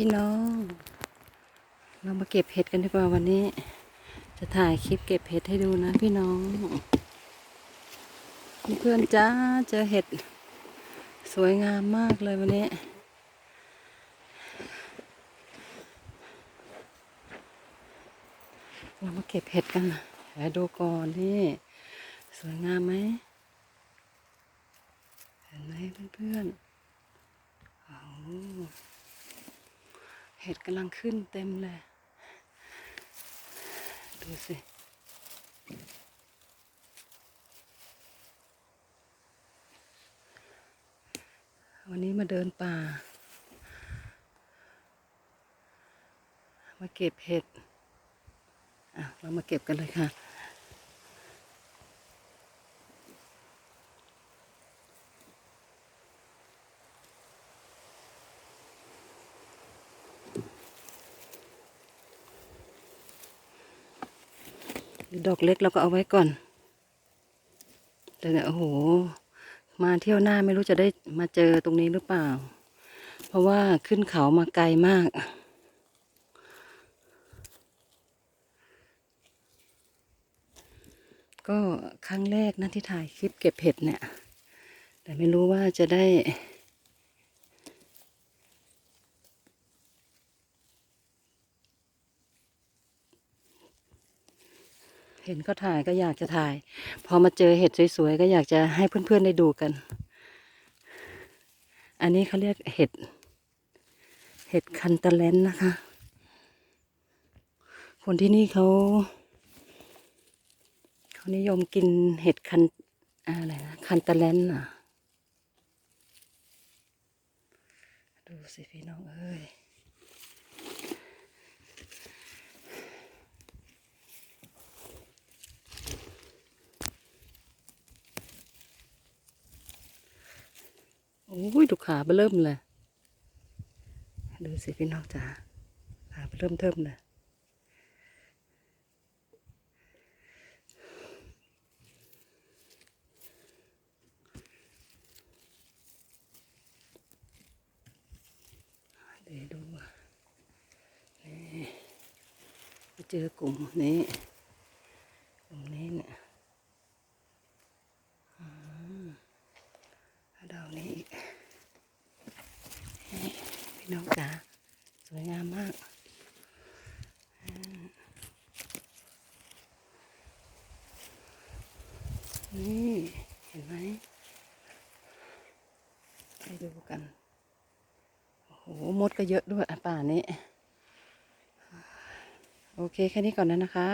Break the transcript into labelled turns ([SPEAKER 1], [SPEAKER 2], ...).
[SPEAKER 1] พี่น้อง เรามาเก็บเห็ดกันดีกว่าวันนี้ จะถ่ายคลิปเก็บเห็ดให้ดูนะพี่น้อง เพื่อนจ้าเจอเห็ด สวยงามมากเลยวันนี้เรามาเก็บเห็ดกันนะเดี๋ยวดูก่อนนี่สวยงามไหมเห็นไหมเพื่อนๆโอ้ เห็ดกำลังขึ้นเต็มเลย ดูสิวันนี้มาเดินป่า มาเก็บเห็ด อะ เรามาเก็บกันเลยค่ะ ดอกเล็กเราก็เอาไว้ก่อนแต่เนี่ยโอ้โห มาเที่ยวหน้าไม่รู้จะได้มาเจอตรงนี้หรือเปล่า เพราะว่าขึ้นเขามาไกลมาก ก็ครั้งแรกนะที่ถ่ายคลิปเก็บเห็ดเนี่ย แต่ไม่รู้ว่าจะได้ เห็นเขาถ่ายก็อยากจะถ่าย พอมาเจอเห็ดสวยๆ ก็อยากจะให้เพื่อนๆได้ดูกัน อันนี้เขาเรียกเห็ด เห็ดคันตะเลนนะคะ คนที่นี่เขาเขานิยมกินเห็ดคันอะไรนะคันตะเลนอะ ดูสิพี่น้องเอ้ย อ้ยดูขาเบอเริ่มเลย ดูสิพี่น้องจ๋าขาเบอเริ่มเทิมเลยเดี๋ยวดูนี่ไปเจอกลุ่มนี้กลุ่มนี้เนี่ยอืมแล้วดอกนี้อีกนี่ พี่น้องจ๋าสวยงามมากนี่เห็นไหมให้ดูกัน โอ้โห มดก็เยอะด้วยป่านี้ โอเค แค่นี้ก่อนนะนะคะ